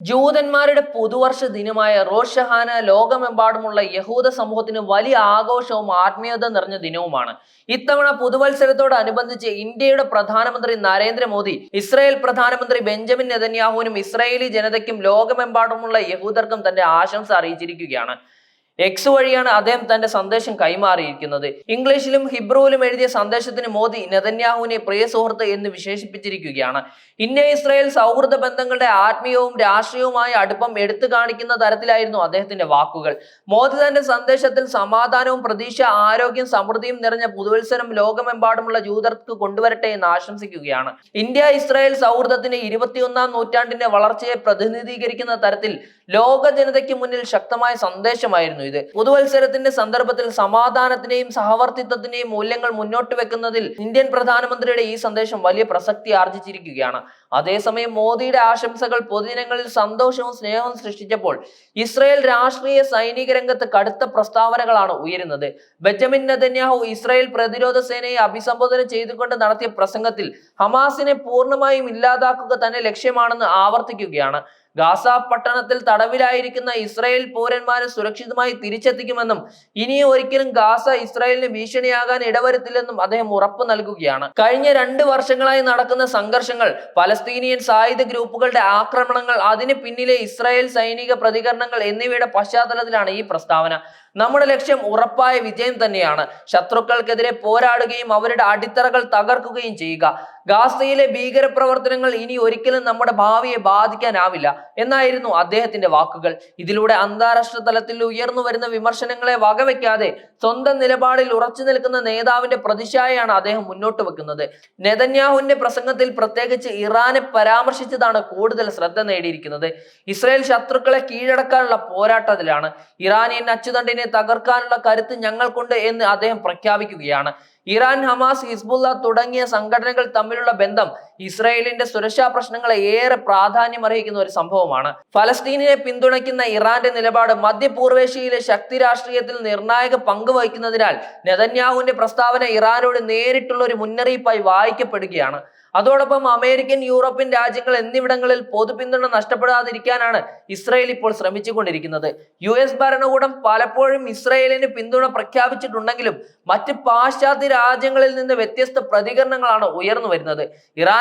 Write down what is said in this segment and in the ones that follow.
ജൂതന്മാരുടെ പുതുവർഷ ദിനമായ റോഷഹാന ലോകമെമ്പാടുമുള്ള യഹൂദ സമൂഹത്തിന് വലിയ ആഘോഷവും ആത്മീയത നിറഞ്ഞ ദിനവുമാണ്. ഇത്തവണ പുതുവത്സരത്തോടനുബന്ധിച്ച് ഇന്ത്യയുടെ പ്രധാനമന്ത്രി നരേന്ദ്രമോദി ഇസ്രായേൽ പ്രധാനമന്ത്രി ബെഞ്ചമിൻ നെതന്യാഹുവിനും ഇസ്രായേലി ജനതയ്ക്കും ലോകമെമ്പാടുമുള്ള യഹൂദർക്കും തന്റെ ആശംസ അറിയിച്ചിരിക്കുകയാണ്. എക്സ് വഴിയാണ് അദ്ദേഹം തന്റെ സന്ദേശം കൈമാറിയിരിക്കുന്നത്. ഇംഗ്ലീഷിലും ഹിബ്രുവിലും എഴുതിയ സന്ദേശത്തിന് മോദി നെതന്യാഹുവിനെ പ്രിയ സുഹൃത്ത് എന്ന് വിശേഷിപ്പിച്ചിരിക്കുകയാണ്. ഇന്ത്യ ഇസ്രായേൽ സൗഹൃദ ബന്ധങ്ങളുടെ ആത്മീയവും രാഷ്ട്രീയവുമായ അടുപ്പം എടുത്തു കാണിക്കുന്ന തരത്തിലായിരുന്നു അദ്ദേഹത്തിന്റെ വാക്കുകൾ. മോദി തന്റെ സന്ദേശത്തിൽ സമാധാനവും പ്രതീക്ഷ ആരോഗ്യം സമൃദ്ധിയും നിറഞ്ഞ പുതുവത്സരം ലോകമെമ്പാടുമുള്ള ജൂതർക്ക് കൊണ്ടുവരട്ടെ എന്ന് ആശംസിക്കുകയാണ്. ഇന്ത്യ ഇസ്രായേൽ സൗഹൃദത്തിന് ഇരുപത്തിയൊന്നാം നൂറ്റാണ്ടിന്റെ വളർച്ചയെ പ്രതിനിധീകരിക്കുന്ന തരത്തിൽ ലോക ജനതയ്ക്ക് മുന്നിൽ ശക്തമായ സന്ദേശമായിരുന്നു ഇത് പുതുവത്സരത്തിന്റെ സന്ദർഭത്തിൽ സമാധാനത്തിന്റെയും സഹവർത്തിത്വത്തിന്റെയും മൂല്യങ്ങൾ മുന്നോട്ട് വെക്കുന്നതിൽ ഇന്ത്യൻ പ്രധാനമന്ത്രിയുടെ ഈ സന്ദേശം വലിയ പ്രസക്തി ആർജിച്ചിരിക്കുകയാണ്. അതേസമയം മോദിയുടെ ആശംസകൾ പൊതുജനങ്ങളിൽ സന്തോഷവും സ്നേഹവും സൃഷ്ടിച്ചപ്പോൾ ഇസ്രായേൽ രാഷ്ട്രീയ സൈനിക രംഗത്ത് കടുത്ത പ്രസ്താവനകളാണ് ഉയരുന്നത്. ബെഞ്ചമിൻ നെതന്യാഹു ഇസ്രായേൽ പ്രതിരോധ സേനയെ അഭിസംബോധന ചെയ്തുകൊണ്ട് നടത്തിയ പ്രസംഗത്തിൽ ഹമാസിനെ പൂർണമായും ഇല്ലാതാക്കുക തന്നെ ലക്ഷ്യമാണെന്ന് ആവർത്തിക്കുകയാണ്. ഗാസ പട്ടണത്തിൽ തടവിലായിരിക്കുന്ന ഇസ്രായേൽ പൗരന്മാരെ സുരക്ഷിതമായി തിരിച്ചെത്തിക്കുമെന്നും ഇനി ഒരിക്കലും ഗാസ ഇസ്രായേലിന് ഭീഷണിയാകാൻ ഇടവരുത്തില്ലെന്നും അദ്ദേഹം ഉറപ്പു നൽകുകയാണ്. കഴിഞ്ഞ രണ്ട് വർഷങ്ങളായി നടക്കുന്ന സംഘർഷങ്ങൾ പലസ്തീനിയൻ സായുധ ഗ്രൂപ്പുകളുടെ ആക്രമണങ്ങൾ അതിന് പിന്നിലെ ഇസ്രായേൽ സൈനിക പ്രതികരണങ്ങൾ എന്നിവയുടെ പശ്ചാത്തലത്തിലാണ് ഈ പ്രസ്താവന. നമ്മുടെ ലക്ഷ്യം ഉറപ്പായ വിജയം തന്നെയാണ്. ശത്രുക്കൾക്കെതിരെ പോരാടുകയും അവരുടെ അടിത്തറകൾ തകർക്കുകയും ചെയ്യുക. ഗാസയിലെ ഭീകരപ്രവർത്തനങ്ങൾ ഇനി ഒരിക്കലും നമ്മുടെ ഭാവിയെ ബാധിക്കാനാവില്ല. എന്നായിരുന്നു അദ്ദേഹത്തിന്റെ വാക്കുകൾ. ഇതിലൂടെ അന്താരാഷ്ട്ര തലത്തിൽ ഉയർന്നു വരുന്ന വിമർശനങ്ങളെ വകവെക്കാതെ സ്വന്തം നിലപാടിൽ ഉറച്ചു നിൽക്കുന്ന നേതാവിന്റെ പ്രതിച്ഛായയാണ് അദ്ദേഹം മുന്നോട്ട് വെക്കുന്നത്. നെതന്യാഹുവിന്റെ പ്രസംഗത്തിൽ പ്രത്യേകിച്ച് ഇറാനെ പരാമർശിച്ചതാണ് കൂടുതൽ ശ്രദ്ധ നേടിയിരിക്കുന്നത്. ഇസ്രായേൽ ശത്രുക്കളെ കീഴടക്കാനുള്ള പോരാട്ടത്തിലാണ്. ഇറാനിയൻ അച്ചുതണ്ടിനെ തകർക്കാനുള്ള കരുത്ത് ഞങ്ങൾക്കുണ്ട് എന്ന് അദ്ദേഹം പ്രഖ്യാപിക്കുകയാണ്. ഇറാൻ ഹമാസ് ഹിസ്ബുള്ള തുടങ്ങിയ സംഘടനകൾ തമ്മിലുള്ള ബന്ധം ഇസ്രായേലിന്റെ സുരക്ഷാ പ്രശ്നങ്ങളെ ഏറെ പ്രാധാന്യം അർഹിക്കുന്ന ഒരു സംഭവമാണ്. ഫലസ്തീനിനെ പിന്തുണയ്ക്കുന്ന ഇറാന്റെ നിലപാട് മധ്യപൂർവേഷ്യയിലെ ശക്തി രാഷ്ട്രീയത്തിൽ നിർണായക പങ്ക് വഹിക്കുന്നതിനാൽ നെതന്യാഹുവിന്റെ പ്രസ്താവന ഇറാനോട് നേരിട്ടുള്ള ഒരു മുന്നറിയിപ്പായി വായിക്കപ്പെടുകയാണ്. അതോടൊപ്പം അമേരിക്കൻ യൂറോപ്യൻ രാജ്യങ്ങൾ എന്നിവിടങ്ങളിൽ പൊതുപിന്തുണ നഷ്ടപ്പെടാതിരിക്കാനാണ് ഇസ്രായേൽ ഇപ്പോൾ ശ്രമിച്ചുകൊണ്ടിരിക്കുന്നത്. യു എസ് ഭരണകൂടം പലപ്പോഴും ഇസ്രായേലിന് പിന്തുണ പ്രഖ്യാപിച്ചിട്ടുണ്ടെങ്കിലും മറ്റ് പാശ്ചാത്യ രാജ്യങ്ങളിൽ നിന്ന് വ്യത്യസ്ത പ്രതികരണങ്ങളാണ് ഉയർന്നു വരുന്നത്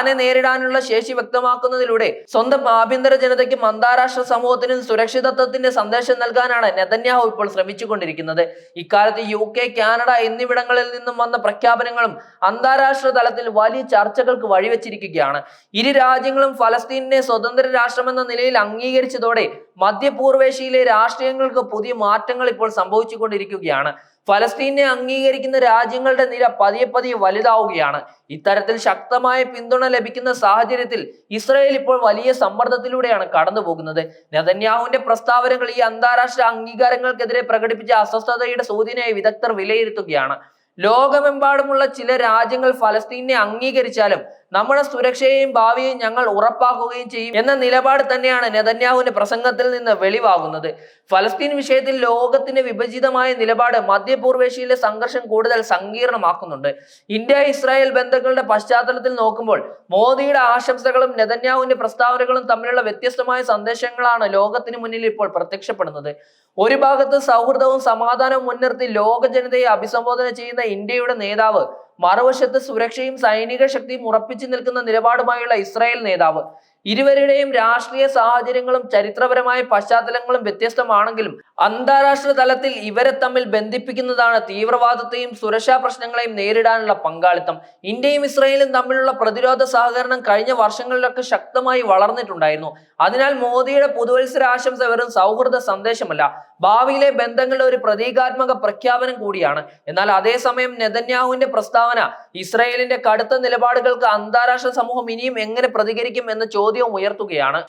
ഇറാനെ നേരിടാനുള്ള ശേഷി വ്യക്തമാക്കുന്നതിലൂടെ സ്വന്തം ആഭ്യന്തര ജനതയ്ക്കും അന്താരാഷ്ട്ര സമൂഹത്തിനും സുരക്ഷിതത്വത്തിന്റെ സന്ദേശം നൽകാനാണ് നെതന്യാഹു ഇപ്പോൾ ശ്രമിച്ചുകൊണ്ടിരിക്കുന്നത്. ഇക്കാലത്ത് യു കെ കാനഡ എന്നിവിടങ്ങളിൽ നിന്നും വന്ന പ്രഖ്യാപനങ്ങളും അന്താരാഷ്ട്ര തലത്തിൽ വലിയ ചർച്ചകൾക്ക് വഴിവെച്ചിരിക്കുകയാണ്. ഇരു രാജ്യങ്ങളും ഫലസ്തീനെ സ്വതന്ത്ര രാഷ്ട്രമെന്ന നിലയിൽ അംഗീകരിച്ചതോടെ മധ്യപൂർവേഷ്യയിലെ രാഷ്ട്രീയങ്ങൾക്ക് പുതിയ മാറ്റങ്ങൾ ഇപ്പോൾ സംഭവിച്ചുകൊണ്ടിരിക്കുകയാണ്. ഫലസ്തീനെ അംഗീകരിക്കുന്ന രാജ്യങ്ങളുടെ നിര പതിയെ പതിയെ വലുതാവുകയാണ്. ഇത്തരത്തിൽ ശക്തമായ പിന്തുണ ലഭിക്കുന്ന സാഹചര്യത്തിൽ ഇസ്രായേൽ ഇപ്പോൾ വലിയ സമ്മർദ്ദത്തിലൂടെയാണ് കടന്നു പോകുന്നത് നെതന്യാഹുവിന്റെ പ്രസ്താവനകൾ ഈ അന്താരാഷ്ട്ര അംഗീകാരങ്ങൾക്കെതിരെ പ്രകടിപ്പിച്ച അസ്വസ്ഥതയുടെ സൂചനയായി വിദഗ്ധർ വിലയിരുത്തുകയാണ്. ലോകമെമ്പാടുമുള്ള ചില രാജ്യങ്ങൾ ഫലസ്തീനെ അംഗീകരിച്ചാലും നമ്മുടെ സുരക്ഷയെയും ഭാവിയെയും ഞങ്ങൾ ഉറപ്പാക്കുകയും ചെയ്യും എന്ന നിലപാട് തന്നെയാണ് നെതന്യാഹുവിന്റെ പ്രസംഗത്തിൽ നിന്ന് വെളിവാകുന്നത്. ഫലസ്തീൻ വിഷയത്തിൽ ലോകത്തിന്റെ വിഭജിതമായ നിലപാട് മധ്യപൂർവേഷ്യയിലെ സംഘർഷം കൂടുതൽ സങ്കീർണമാക്കുന്നുണ്ട്. ഇന്ത്യ ഇസ്രായേൽ ബന്ധങ്ങളുടെ പശ്ചാത്തലത്തിൽ നോക്കുമ്പോൾ മോദിയുടെ ആശംസകളും നെതന്യാഹുവിന്റെ പ്രസ്താവനകളും തമ്മിലുള്ള വ്യത്യസ്തമായ സന്ദേശങ്ങളാണ് ലോകത്തിന് മുന്നിൽ ഇപ്പോൾ പ്രത്യക്ഷപ്പെടുന്നത്. ഒരു ഭാഗത്ത് സൗഹൃദവും സമാധാനവും മുൻനിർത്തി ലോക ജനതയെ അഭിസംബോധന ചെയ്യുന്ന ഇന്ത്യയുടെ നേതാവ് മറുവശത്ത് സുരക്ഷയും സൈനിക ശക്തിയും ഉറപ്പിച്ചു നിൽക്കുന്ന നിലപാടുമായുള്ള ഇസ്രായേൽ നേതാവ്. ഇരുവരുടെയും രാഷ്ട്രീയ സാഹചര്യങ്ങളും ചരിത്രപരമായ പശ്ചാത്തലങ്ങളും വ്യത്യസ്തമാണെങ്കിലും അന്താരാഷ്ട്ര തലത്തിൽ ഇവരെ തമ്മിൽ ബന്ധിപ്പിക്കുന്നതാണ് തീവ്രവാദത്തെയും സുരക്ഷാ പ്രശ്നങ്ങളെയും നേരിടാനുള്ള പങ്കാളിത്തം. ഇന്ത്യയും ഇസ്രയേലും തമ്മിലുള്ള പ്രതിരോധ സഹകരണം കഴിഞ്ഞ വർഷങ്ങളിലൊക്കെ ശക്തമായി വളർന്നിട്ടുണ്ടായിരുന്നു. അതിനാൽ മോദിയുടെ പുതുവത്സര ആശംസ വെറും സൗഹൃദ സന്ദേശമല്ല ഭാവിയിലെ ബന്ധങ്ങളുടെ ഒരു പ്രതീകാത്മക പ്രഖ്യാപനം കൂടിയാണ്. എന്നാൽ അതേസമയം നെതന്യാഹുവിന്റെ പ്രസ്താവന ഇസ്രായേലിന്റെ കടുത്ത നിലപാടുകൾക്ക് അന്താരാഷ്ട്ര സമൂഹം ഇനിയും എങ്ങനെ പ്രതികരിക്കും എന്ന ചോദ്യവും ഉയർത്തുകയാണ്.